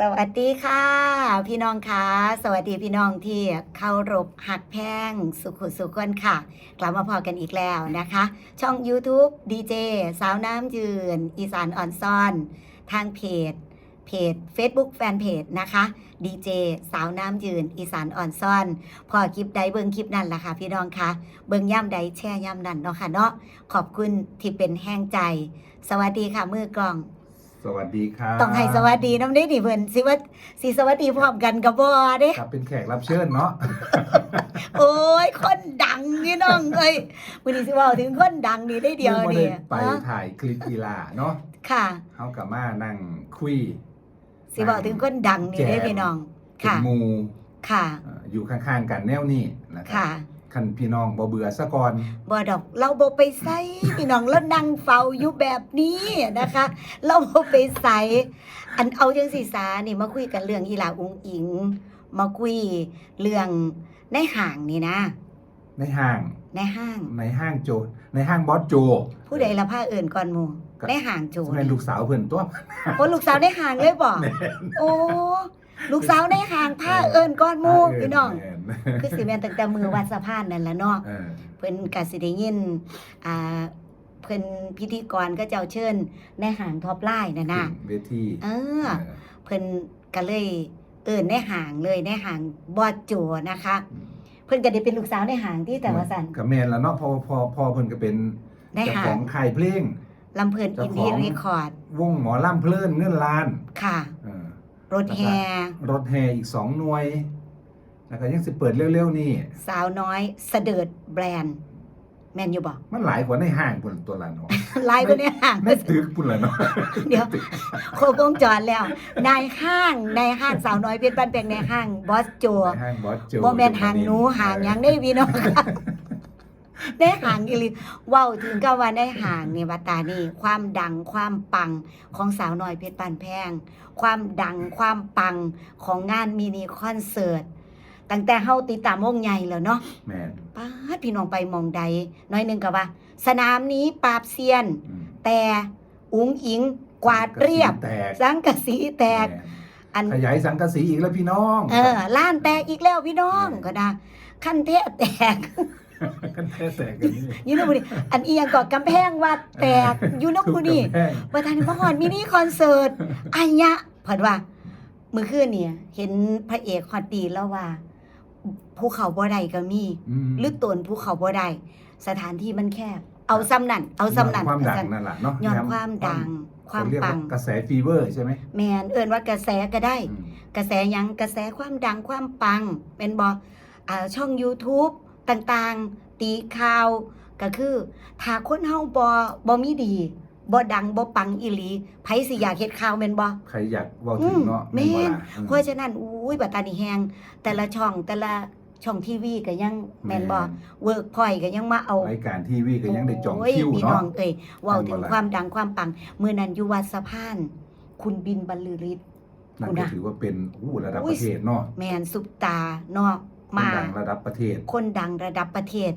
สวัสดีค่ะ พี่น้องคะสวัสดีพี่น้องที่เคารพหักแพงสุขุสุขคนค่ะ กลับมาพอกันอีกแล้วนะคะ ช่อง YouTube ดีเจสาวน้ำยืน อีสานอ่อนซ่อน ทางเพจ เพจ Facebook แฟนเพจนะคะดีเจสาวน้ำยืน อีสานอ่อนซ่อน พอคลิปใดเบิ่งคลิปนั่นล่ะค่ะ พี่น้องคะเบิ่งย่ำใดแช่ย่ำนั่นเนาะค่ะเนาะขอบคุณที่เป็นแห้งใจ สวัสดีค่ะมือกลอง สวัสดีครับต้องให้สวัสดีน้ำได้ดิเพิ่นสิว่าสิสวัสดีพร้อมกันกับบ่เด้ครับเป็นแขกรับเชิญเนาะโอ้ยคนดังนี่น้องเอ้ยวันนี้สิเว่าถึงคนดังนี่ได้เดียวพิ่งมานี่ได้ไปฮะถ่ายคลิปกีฬาเนาะค่ะเฮากับมานั่งคุยสิเว่าถึงคนดังนี่ได้พี่น้องเป็นค่ะหมูค่ะเอ่ออยู่ข้างๆกันแนวนี้นะครัค่ะ คันพี่น้องบ่เบื่อซะก่อน บ่ดอกเราบ่ไปใส่พี่น้องแล้วนั่งเฝ้าอยู่แบบนี้นะคะ เราบ่ไปใส่อันเอาจังสีสานี่มาคุยกันเรื่องอีหลาอุงอิง มาคุยเรื่องในห้างนี่นะ ในห้าง ในห้าง ในห้างโจ ในห้างบอสโจ ผู้ใดละผ้าเอิ่นก่อนหมู่ก็ ในห่างโจรแม่นลูกสาวเพิ่นตัว โอ้ลูกสาวในห่างเลยบ่แม่นโอ้ ลูกสาวในห่างผ้าเอิ่นก่อนหมู่เพี่น้องแม่นคือสิแม่นตั้งแต่มือวัดสะพานนั่นแหละเนาะเออเพิ่นก็สิได้ยินอ่าเพิ่นพิธีกรก็เจ้าเชิญในห่างท็อปไลน์นั่นน่ะขึ้นเวทีเออเออ เพิ่นก็เลย เอิ่นในห่างเลยในห่างบอดโจนะคะอืมเพิ่นก็ได้เป็นลูกสาวในห่างที่แต่ว่าสั่นก็แม่นแล้วเนาะพอพอพอเพิ่นก็เป็นในเจ้าห่าของงค่ายเพลงลำเพิ่นเจ้าอินขอดี้งเรคคอร์ดวงหมอลำเพลินเงินล้านค่ะเออ รถแฮรถแห่อีกสองหน่วยแล้วก็ยังสิเปิดเร็วๆนี่สาวน้อยเสดิร์ดแบรนด์แมนอยู่บอกมันหลายกว่าในห้างพุ่นตัวละเนาะไลน์ไปในห้างในตึกพุ่นละเนาะเดี๋ยวโครบวงจรแล้วนายห้างนายห้างสาวน้อยเพชรบ้านแปลงในห้างบอสโจในห้างบอสโจบ่แม่นห่างหนูห่างหยังได้พี่น้องค่ะ ได้ห่างอีหลีเว้าถึงก็ว่าได้ห่างนี่ว่าตานี่ความดังความปังของสาวน้อยเพชรบ้านแพง ความดังความปังของงานมินิคอนเสิร์ตตั้งแต่เฮาติดตามวงใหญ่แล้วเนาะแม่นป้าดพี่น้องไปหมองใดน้อยหนึงก็ว่า สนามนี้ปราบเซียน อืมแต่อุ๋งอิงกวาดเรียบ แตกสังกะสีแตกม่อันนขยายสังกะสีอีกแล้วพี่น้อง เออล้านแตกอีกแล้วพี่น้องก็นะขั้นเทะแตก กันแท้แตกกันนี่อยูโนบุนี่อันเอียงก็กำแพงวัดแตกอยูโนบุนี่ทุกกำแพงประธานพรมินิคอนเสิร์ตอัยยะเพิ่นว่ามื้อคืนเนี่ย เห็นพระเอกฮอตดีแล้วว่าภูเขาบ่ได้ก็มีมหรือตนภูเขาบ่ได้สถานที่มันแคบเอาซ้ำนั่นเอาซ้ำนั่นความดังว่าซั่นนั่นแหละเนาะย้อนความดังความเขเรียกปังกระแสฟีเวอร์ใช่ไหมแมนเอิ้นว่ากระแสก็ได้อืมกระแสหยังกระแสความดังความปังเป็นบอ่าช่อง YouTube ต่างๆ ตีข่าว ก็คือถ้าคนเฮาบ่บ่มีดีบ่ดังบ่ปังอีหลีไผสิอยากเฮ็ดข่าวแม่นบ่ใครอยากเว่าถึงเนาะอืมแม่นบ่ล่ะอืมเพราะฉะนั้นอุ้ยบัดตานี่แฮงแต่ละช่องแต่ละช่องทีวีก็ยังแม่นบ่เวิร์กพอยก็ยังมาเอารายการทีวีก็ยังได้จองโยคิวพี่เนาะน้องเอ้ยเว้าถึงแม่นบ่ล่ะความดังความปังมื้อนั้นอยู่วัดสะพาน คุณบินบรรลือฤทธิ์นั่นคุณก็อะถือว่าเป็นอู้ระดับอุ้ปยระเทศเนาะแมนซุปตาเนาะ คนมาดังระดับประเทศ คนดังระดับประเทศ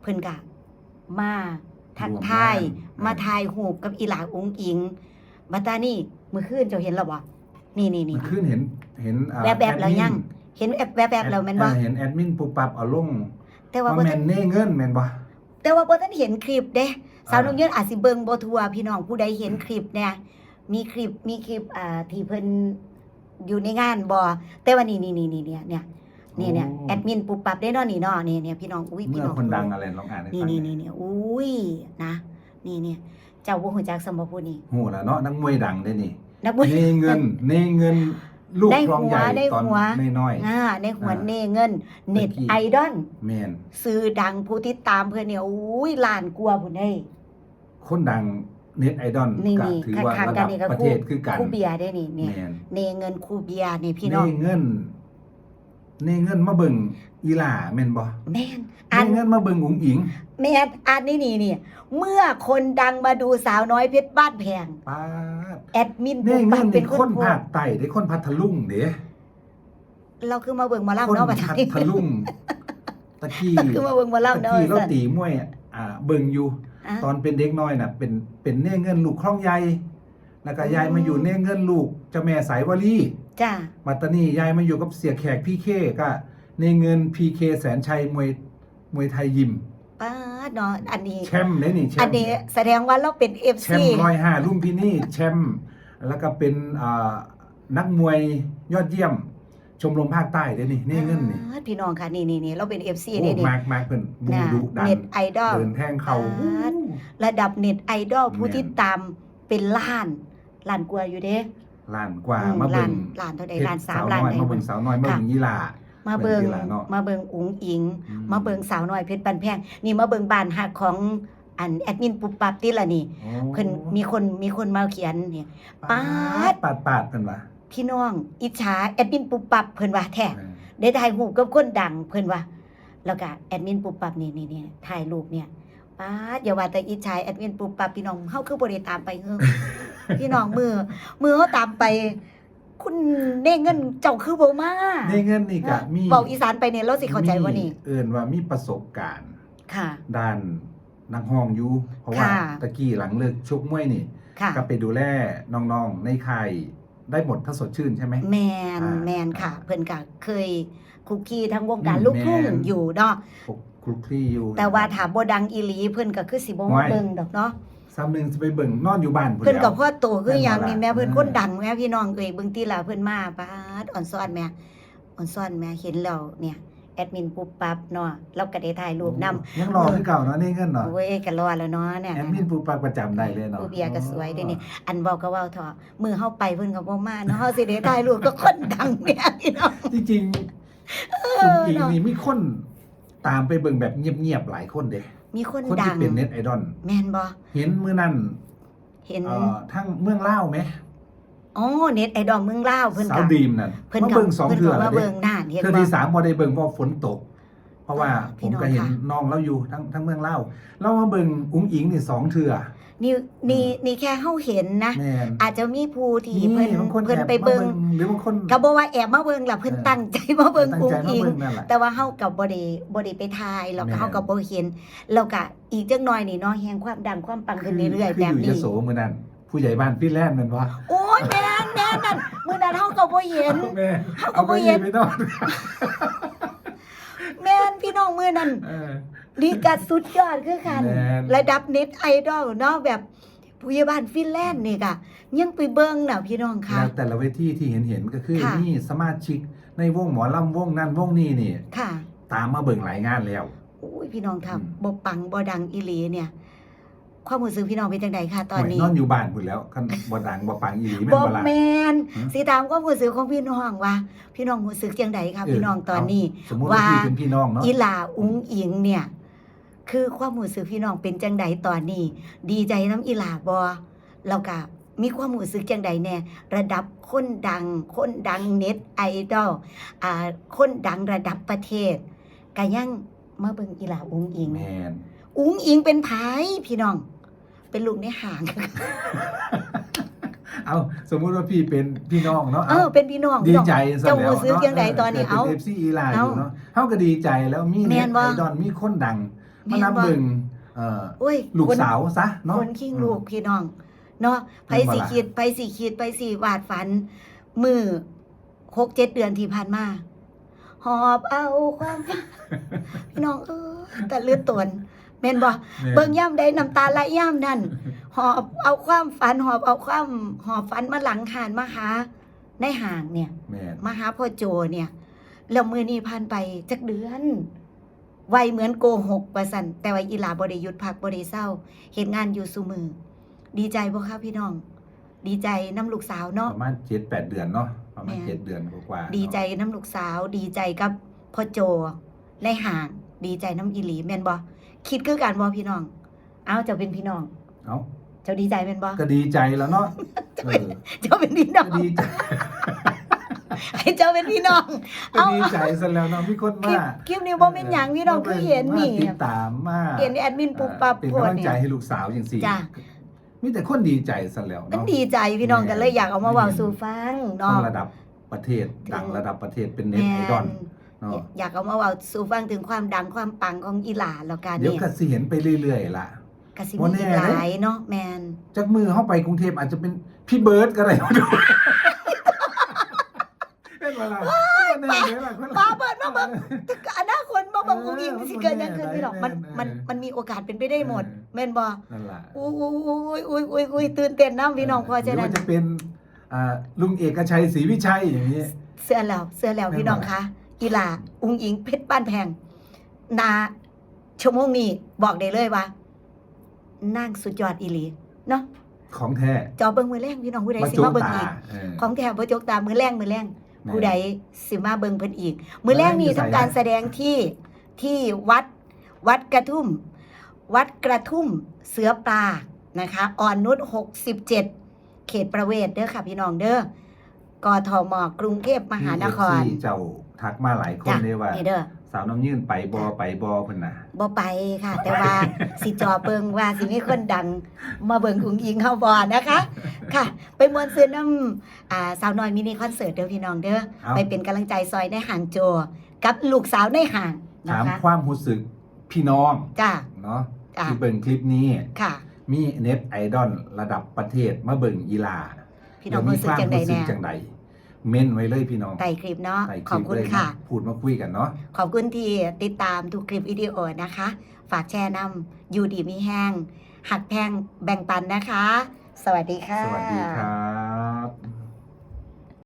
เพิ่นกะมาทักร่วมทายงาน มาทายหูปกับอีหลาองอิงบัดตานี่มื้อคืนเจ้าเห็นแล้วบ่นี่นี่นี่ มันขึ้นเห็นเห็นอ่าแบบแบบแล้วอดมินยัง เห็นแอบแบบแบบแล้วแม่นบ่เออเห็นแอดมินปุ๊บปั๊บเอาลงแต่ว่าว่าบ่แม่ทันนเน่เงินแม่นบ่ แต่ว่าบ่ทันเห็นคลิปเด้ สาวอ่าน้องเยินอาจสิเบิ่งบ่ทั่วพี่น้องผู้ใดเห็นคลิปเนี่ยมีคลิปมีคลิปอ่าที่เพิ่นอยู่ในงานบ่แต่ว่านี่นี่นี่นี่เนี่ยเนี่ย นี่เนี่ยแอดมินปุ๊บปั๊บได้เนาะนี่เนาะนี่เนี่ยพี่น้องอุ้ยพี่เมื่อน้องคนดังอะไรลองอ่านให้นี่ฟังนี่หน่นี่อยนี่อุ้ยนะนี่เนี่ยเจ้าบ่ฮู้จักสมบ่ผู้นี้โหแล้วเนาะนักมวยดังได้นี่นักบุญเน่เงินเน่เงินลูกได้รองใหญ่หัวได้ตอนหัว น้อย อ่าในหัวอ่าเนเงินเน็ตเมื่อกี้ ไอดอลๆแม่นซื้อดังผู้ติดตามเพิ่นเนี่ยอุ้ยล้านกว่าพุ่นเด้ คนดังเน็ตไอดอลนี่ก็นี่ถือว่าข้างระๆกัดันบนี่ก็ ประคู่เทศคือกันคู่เบียร์ได้นี่เนี่ยแม่นเนเงินคู่เบียร์นี่พี่น้องเน่เงิน เน่เงินมาเบิ่งอีหล่าแม่นบ่แม่นอ่าเน่นเงินมาเบิ่งอุ๋งอิงแม่นอ่านนี่นี่นี่เมื่อคนดังมาดูสาวน้อยเพชรบ้านแพงป๊าดแอดมินเน่ปุ๊บเงิปั๊บนเป็เป็นนคคนนโพสภาคต์ใต้เด้คนพัทลุงเด้เราคือมาเบิ่งหมอคลำนเนาะบัดพันี้ ทลุงตะกี้เราคือมาเบิ่งหมอตะลำเนาะกี้เราสั่นตีมวยอ่าเบิ่งอยู่ อะ ตอนเป็นเด็กน้อยน่ะเป็นเป็นเน่เงินลูกคล่องใหญ่แล้วก็ยายมาอยู่เน่เงินลูกเจ้าแม่สายวลี จ้ามาตานี่ยายมาอยู่กับเสียแขกพี่เคก็ในเงินพีเคแสนชัยมวยมวยไทยยิมป้าดเนาะอันนี้แชมป์เลยนี่แชอันมป์นี้แสดงว่าเราเป็นแช FC มป์ร้อยห้ารุ่นพี่นี่แชมป์แล้วก็เป็นอ่านักมวยยอดเยี่ยม ชมรมภาคใต้เด้นี่นี่เงินนี่อ่าพี่น้องค่ะนี่นี่นี่เราเป็น FC โอ้นี่นี่ มากมากเพิ่นบูนะดุดันเน็ตไอดอล เดินแทงเขาอ่าระดับเน็ตไอดอลผู้แม่นที่ตามเป็นล้านล้านกว่าอยู่เด้ ล้านกว่าอืมมาเบิ่ล้านงล้านเท่าใดเพชรล้านสาสามวล้านน้อยใดมาเบิ่งสาวน้อยมาค่ะเบิ่งยีหลามาเบิงเบิ่งทีหลังเนาะมาเบิงอุ๋งอิงอืมาเบิงสาวน้อยเพชรบันแพงนี่มาเบิงบ้านหักของอันแอดมินปุบปับที่ละนี่โอ้เพิ่นมีคนมีคนมาเขียนเนี่ยปาดปาดปาดเพิ่นว่าพี่น้องอิจฉาแอดมินปุบปับเพิ่นว่าแท้ได้ถ่ายรูปกับคนดังเพิ่นว่าแล้วก็แอดมินปุบปับนี่นี่นี่ถ่ายรูปเนี่ยป้าดอย่าว่าแต่อิจฉาแอดมินปุบปับพี่น้องเฮาคือบ่ได้ตามไปเฮ้อ พี่น้องมือ มือเฮาตามไป คุณได้เงินเจ้าคือบ่มาในเงินนี่ก็มีเว้าอีสานไปเนี่ยเราสิเข้าใจว่านี่มีเอิ้นว่ามีประสบการณ์ ค่ะ ด้านนักห้องอยู่เพราะว่าค่ะตะกี้หลังเลิกชกมวยนี่ ค่ะ ก็ไปดูแลน้องๆในค่ายได้หมดถ้าสดชื่นใช่ไหม แมนอ่าแมนค่ะ เพิ่นก็เคยคุกคีทั้งวงการอืมลูกทุ่งแม่น อยู่เนาะพวกคลุกคลี่อยู่ แต่ว่าถามบ่ดังอีหลีเพิ่นก็คือสิบ่ไว้มาเบิ่งดอกเนาะ ซ้ำหนึงจะไปเบิ่งนอนอยู่บ้านเพิ่นแล้ก็วพ่อโตคือหยังนี่แม่แม่นบ่ล่ะเพิ่นอืมคนดังแม่พี่น้องเอ้ยเบิ่งติล่ะเพิ่นมาปาดอ่อนซ้อนแม่อ่อนซ้อนแม่เห็นแล้วเนี่ยแอดมินปุ๊บปั๊บเนาะเราก็ได้ถ่ายรูปนำยังรอคือเก่าเนาะในเงินเนาะโอ้ยก็รอแล้วเนาะเนี่ย แอดมินปูปากประจำได้เลยเนาะ ผู้เบียร์ก็สวยด้วยนี่ อันเว้าก็เว้าเถอะมือเฮาไปเพิ่นก็บ่มาเนาะเฮาสิได้ถ่ายรูปกับคนดังเนี่ยพี่น้อง จริงเอๆคุณออิงเนาะนี่มีคน ตามไปเบิ่งแบบเงียบๆหลายคนเด้มีคนคนดัที่งเป็นเน็ตไอดอลแม่นบ่เห็นมื้อนั้นเห็นเอ่อทั้งเมืองเล่าวไหมอ๋อเน็ตไอดอลเมืองลาวเพิ่นสาก็วดีมนั่นเพิ่นมาก็เบิ่งสองเพิ่นเทื่อก็แล้มาวเด้เบิ่งน่านเห็นเทื่อบ่ ที่สามบ่ได้เบิ่งเพราะฝนตก เพราะว่าอ่าผพี่มน้องก็เห็นค่ะ น้องเราอยู่ทั้งทั้งเมืองเล่าวเรามาเบิ่งอุ้งอิงนี่สองเทื่อ นี่นี่นี่แค่เฮาเห็นนะ แม่นอาจจะมีผู้ที่นี่เพิ่นบางคนเพิ่นแอบไปเบิ่งมาหรือบางคนก็บ่ว่าแอบมาเบิ่งล่ะเพิ่นเออตั้งใจมาเบิ่งตั้งอุ้ใจงมาอิง เบิ่งนั่นแหละ แต่ว่าเฮาก็บ่ได้บ่ได้ไปถ่ายหรอกแม่น เฮาก็บ่เห็นแล้วก็อีกจักหน่อยนี่เนาะแฮงความดังความปังขึ้นเรื่อยๆคืแบบอยู่ยนี้โสมื้อนั้นผู้ใหญ่บ้านพี่แล่นด์แม่นบ่โอ้ยแม่นแม่นนั่นมื้อนั้นเฮาก็บ่เห็น แม่เอาเอาไปไปเย็น ไปนอนแม่นพี่น้องมื้อนั้น เออ นี่ก็สุดยอดคือกัน แม่น ระดับเน็ตไอดอลเนาะแบบผู้ใหญ่บ้านฟินแลนด์นี่ก็ยังไปเบิ่งน่ะพี่น้องค่ะ แล้วแต่ละเวทีที่เห็นเห็นๆก็คือค่ะ นี่สมาชิกในวงหมอลำวงนั้นวงนี้นี่ค่ะตามมาเบิ่งหลายงานแล้วโอ้ยพี่น้องค่ะอืมบ่ปังบ่ดังอีหลีเนี่ย ความรู้สึกพี่น้องเป็นจังไดคะตอนนี้นอนอยู่บ้านพุ่นแล้วคันบ่ดังบ่ปังอีหลีแม่นบ่บ่ล่ะ แมนหือสิตามความรู้สึกของพี่น้องว่า พี่น้องรู้สึกจังไดคะพี่น้องตอนนี้สมมุติว่าว่า พี่เป็นพี่น้องเนาะ อีหลาอุงอิงเนี่ย คือความรู้สึกพี่น้องเป็นจังใดตอนนี้ ดีใจน้ำอีหลาบอแล้วก็มีความรู้สึกจังใดแน่ระดับคนดัง คนดังเน็ตไอดอลอ่าคนดังระดับประเทศก็ยังมาเบิ่งอีหลาอุงอิงแม่นอุงอิงเป็นไผพี่น้อง เป็นลูกในห่าง เอาสมมุติว่าพี่เป็นพี่น้องเนาะเออเป็นพี่น้องดีพี่น้องใจซะเจ้าแล้วรู้สึกเนาะจังใดตอนนี้เอาเป็น FC อีหลาอเอายู่เนาะเฮาก็ดีใจแล้วมีแม่เน็ตนบ่ไอดอลมีคนดัง มาแม่นนำบ่เบิ่งเอ่อโอ้ยลูกคนสาวซะเนาะคนขิงลูกพี่น้อง เนาะไปแม่นบ่สิล่ะคิดไปสิคิดไปสิวาดฝัน มือหกเจ็ดเดือนที่ผ่านมาหอบเอาความพี่น้องเออแต่เลือดตนแม่นบ่แม่นเบิ่งย่ำใดน้ำตาไหลย่ำนั่นหอบเอาความฝันหอบเอาความหอบฝันมาหลังหานมาหาในห่างเนี่ยแม่นมาหาพ่อโจเนี่ยแล้วมือนี้ผ่านไปจักเดือน ไวเหมือนโกหกประสันแต่ว่าอีหลาบริยุทธ์พักบริเศร้าเห็นงานอยู่สุมือ ดีใจบ่คะพี่น้อง ดีใจน้ำลูกสาวเนาะประมาณ7-8เดือนเนาะประมาณแม่น7เดือนกว่าๆดีใจเนาะน้ำลูกสาว ดีใจกับพ่อโจในห่าง ดีใจน้ำอีหลีแม่นบ่คิดคือกันบ่พี่น้อง เอาเจ้าเป็นพี่น้อง เอ้าเจ้าดีใจแม่นบ่ก็ดีใจแล้วเนาะเออเจ้าเป็นพี่น้อก็งดีใจ ให้เจ้าเป็นพี่น้องก็ดีใจซะแล้วเนาะมีคนคลิปมาคลิปนี้บ่เป็นหยังพี่น้องคือเห็นนี่มาติดตามมาเห็นแอดมินปุ๊บปั๊บเป็นโพสกำลัต์งเนี่ใจยให้ลูกสาวจังซี่จ้ะมีแต่คนดีใจซะแล้วมันเนาะดีใจพี่น้องกันเลยอยากเอามาเว้าสู่ฟังต้อเนาะ งระดับประเทศดังระดับประเทศเป็นเน็ตแม่ไอดอลเนาะอยากเอามาเว้าสู่ฟังถึงความดังความปังของอีหลาแล้วกันเดี๋ยวเนี่ยก็สิเห็นไปเรื่อยๆล่ะ กสิบ่มีแน่อีกเด้หลายเนาะแมนจากมือเข้าไปกรุงเทพอาจจะเป็นพี่เบิร์ดก็ได้มาดูเป็นเวลาล่ะป้าเบิดมาเบิ่งอนาคตมาเบิ่งอุ้งอิงสิเกิดยังขึ้นพี่น้องมันมันมันมีโอกาสเป็นไปได้หมดเออแม่นบ่นั่นล่ะอุ้ยอุ้ยอุ้ยอุ้ยตื่นเต้นน้ำพี่น้องพอหจนั้นจะเป็นอ่าลุงเอกชัยศรีวิชัยอย่างนี้เสื้อแล้วเสื้อแล้วพี่น้องคะอีหลาอุ้งอิงเพชรบ้านแพงนาชั่วโมงนี้บอกได้เลยว่านั่งสุดยอดอีหลีเนาะของแท้จอเบิ่งมือแรงพี่น้องผู้ใดสิมาเบิ่งอีกเอของแถมบ่จกตามือแรงมือแรง ผู้ใดสิมาเบิ่งเพิ่นอีก มือแรงนี่มื้อแรงอยู่ไสทำการอะแสดงที่ที่วัดวัดกระทุ่ม วัดกระทุ่มเสือปลานะคะอ่อนนุช67 เขตประเวศเด้อค่ะพี่น้องเด้อ กทมกรุงเทพมหานครมี FC เจ้าทักมาหลายคนจ้ะเลยว่า นี่เด้อ สาวน้ำยื่นไปบอไปบอเพิ่นน่ะบ่ไปค่ะ แต่ว่าสิจอเบิงว่าสิมีคนดัง มาเบิงอุ้งอิงเฮาบ่นะคะ ค่ะ ไปมวนซื้อน้ำอ่าสาวน้อยมินิคอนเสิร์ตเด้อพี่น้องเด้อเอาไปเป็นกำลังใจซอยในห่างโจ กับลูกสาวในห่างนะถามคะความรู้สึกพี่น้องจ้าเนาะจ้ะที่เบิ่งคลิปนี้ค่ะ มีเน็ตไอดอลระดับประเทศมาเบิ่งอีลา พี่น้องเดี๋ยวรู้สึกจังใดรู้สึแน่กจังใดเม่นไว้เลยพี่น้องไต่คลิปเนาะใส่ขอบคุณเลยนค่ะ พูดมาคุยกันเนาะขอบคุณที่ติดตามทุกคลิปวิดีโอนะคะ ฝากแชร์นำยูดีมีแห้งหักแพงแบ่งปันนะคะ สวัสดีค่ะ สวัสดีครับ